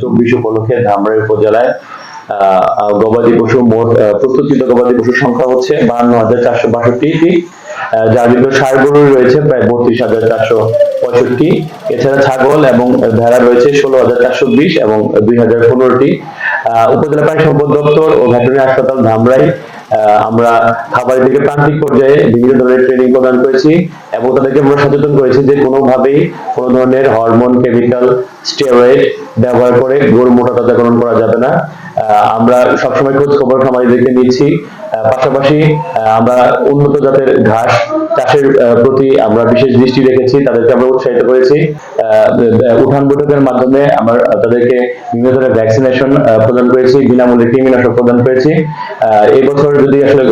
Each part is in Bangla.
চব্বিশ উপলক্ষে উপজেলায় গবাদি পশু মোট গবাদি পশুর সংখ্যা হচ্ছে হাজার চারশো যার ভিতরে রয়েছে প্রায় বত্রিশ হাজার চারশো পঁয়ষট্টি। এছাড়া ছাগল এবং ভেড়া রয়েছে ষোলো হাজার চারশো বিশ এবং দুই হাজার পনেরোটি উপজেলা প্রাণী সম্পদ দপ্তর ও ভেটেরিনারি হাসপাতাল ধামরাই আমরা খাবারের দিকে প্রান্তিক পর্যায়ে বিভিন্ন ধরনের ট্রেনিং প্রদান করেছি এবং তাদেরকে আমরা সচেতন করেছি যে কোনোভাবেই কোনো ধরনের হরমোন কেমিক্যাল স্টেরয়েড ব্যবহার করে গরু মোটা তাজাকরণ করা যাবে না। আমরা সবসময় খোঁজ খবর খামারিদেরকে নিচ্ছি। পাশাপাশি আমরা উন্নত জাতের ঘাস চাষের প্রতি আমরা বিশেষ দৃষ্টি রেখেছি তাদেরকে আমরা উৎসাহিত করেছি। উঠান বৈঠকের মাধ্যমে আমরা তাদেরকে বিভিন্ন ধরনের ভ্যাকসিনেশন প্রদান করেছি বিনামূল্যে কৃমিনাশক প্রদান করেছি। এই বছর যদি আসলে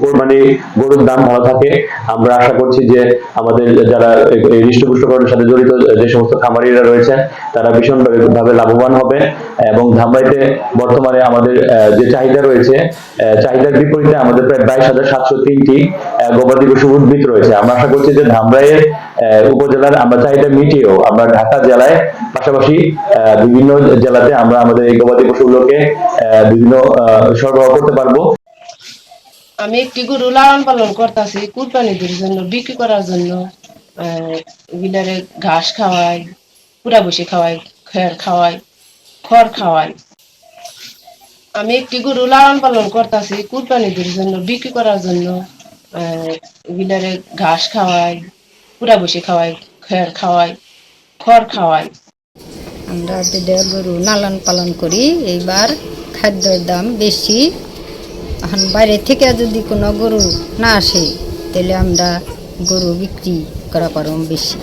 কোরবানি গরুর দাম ভালো থাকে আমরা আশা করছি যে আমাদের যারা এই- হৃষ্টপুষ্টকরণের সাথে জড়িত যে সমস্ত খামারিরা রয়েছেন তারা ভীষণ ভাবে লাভবান হবে। এবং ধামরাইতে বর্তমানে আমাদের যে চাহিদা রয়েছে আহ, বিপরীতে আমাদের প্রায় বাইশ হাজার সাতশো তিনটি পশু উদ্ভিদ রয়েছে। আমরা আশা করছি যে ধামরাইয়ের উপজেলার আমরা চাহিদা মিটিয়েও আমরা ঢাকা জেলায় পাশাপাশি বিভিন্ন জেলাতে আমরা আমাদের এই গবাদি পশুগুলোকে বিভিন্ন সরবরাহ করতে পারব। আমি একটি গরু লালন পালন করতেছি কুরবানিদের জন্য, বিক্রি করার জন্য। ঘাস খাওয়াই, পুরা বসে খাওয়াই খের খাওয়াই, খড় খাওয়াই। আমি একটি গরু লালন পালন করতেছি কুরবানিদের জন্য বিক্রি করার জন্য আহ, এগুলারে ঘাস খাওয়াই পুরা বসে খাওয়াই খের খাওয়াই খড় খাওয়াই। আমরা দুটা গরু লালন পালন করি এইবার খাদ্যের দাম বেশি। এখন বাইরে থেকে যদি কোনো গরু না আসে তাহলে আমরা গরু বিক্রি করা পারম বেশি।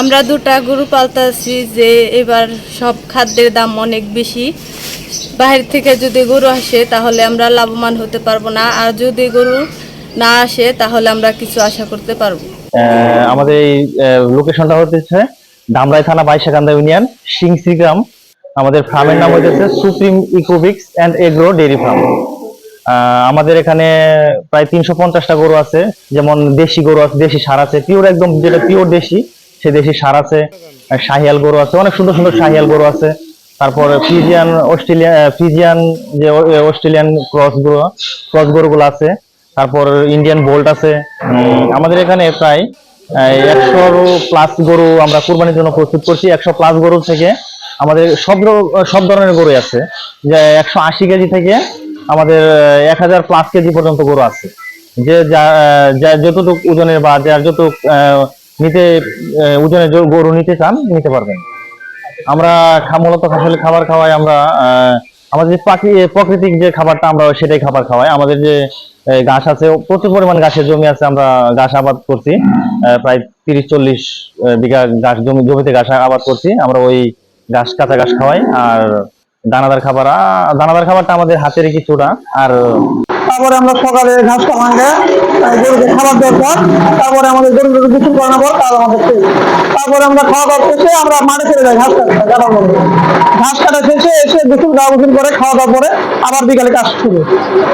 আমরা দুটা গরু পালতাছি যে এবার সব খাদ্যের দাম অনেক বেশি। বাইরে থেকে যদি গরু আসে তাহলে আমরা লাভবান হতে পারব না, আর যদি গরু না আসে তাহলে আমরা কিছু আশা করতে পারব। আমাদের এই লোকেশনটা হচ্ছে ধামরাই থানা বাইশাকান্দা ইউনিয়ন, সিংসি গ্রাম। আমাদের ফার্মের নাম হচ্ছে সুপ্রিম ইকোবিক্স অ্যান্ড এগ্রো ডেয়ারি ফার্ম। আমাদের এখানে প্রায় তিনশো পঞ্চাশটা গরু আছে, যেমন দেশি গরু আছে, দেশি সার আছে পিওর একদম যেটা পিওর দেশি। সে দেশি সার আছে শাহিয়াল গরু আছে, অনেক সুন্দর সুন্দর শাহিয়াল গরু আছে। তারপর ফিজিয়ান অস্ট্রেলিয়া ফিজিয়ান যে অস্ট্রেলিয়ান ক্রস গরু, ক্রস গরুগুলো আছে। তারপর ইন্ডিয়ান বোল্ট আছে। আমাদের এখানে প্রায় একশো প্লাস গরু আমরা কুরবানির জন্য প্রস্তুত করছি। একশো প্লাস গরু থেকে আমাদের সব সব ধরনের গরু আছে। যে একশো আশি কেজি থেকে আমাদের এক হাজার প্লাস কেজি পর্যন্ত গরু আছে। যে যা- যা, যতটুক ওজনের বা যার যতটুক নিতে যে গরু নিতে চান, নিতে পারবেন। আমরা মূলত আসলে খাবার খাওয়াই, আমরা আমাদের যে প্রাকৃ- প্রাকৃতিক যে খাবারটা, আমরা সেটাই খাবার খাওয়াই। আমাদের যে ঘাস আছে প্রচুর পরিমাণ ঘাসের জমি আছে, আমরা ঘাস আবাদ করছি। প্রায় তিরিশ, চল্লিশ বিঘা ঘাস জমি, জমিতে ঘাস আবাদ করছি। আমরা ওই ঘাস, কাঁচা ঘাস খাওয়াই। আর দানাদার খাবার দানাদার খাবারটা আমাদের হাতের কিছুটা। আর তারপরে আমরা সকালে ঘাসটা ভাঙে গরুকে খাবার দেওয়ার পর, তারপরে আমাদের গরুগুলো গোসল করানোর পর তার আমাদের তারপরে আমরা খাওয়া দাওয়া শেষে আমরা মাঠে চলে যাই, ঘাস মধ্যে। ঘাস কাটা শেষে এসে গোসল, গা গোসল করে খাওয়া দাওয়া করে আবার বিকালে কাজ শুরু।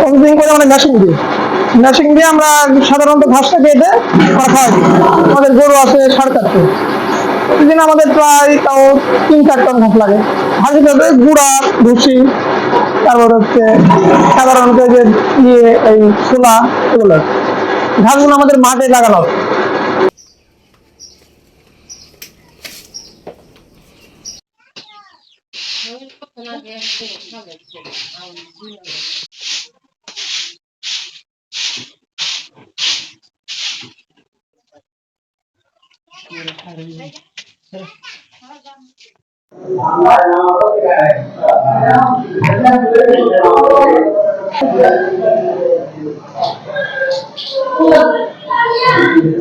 প্রতিদিন করে আমরা মেশিন দিই মেশিন দিয়ে আমরা সাধারণত ঘাসটা কেটে আমরা খাওয়াই। আমাদের গরু আছে সার কাটতে প্রতিদিন আমাদের প্রায় তাও তিন চার টন ঘাস লাগে। ঘাস গুড়া, ভুসি তারপর হচ্ছে সাধারণত যে ইয়ে এই সোলা এগুলো ঘাসগুলো আমাদের মাঠে লাগানো Thank you.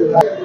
Yeah.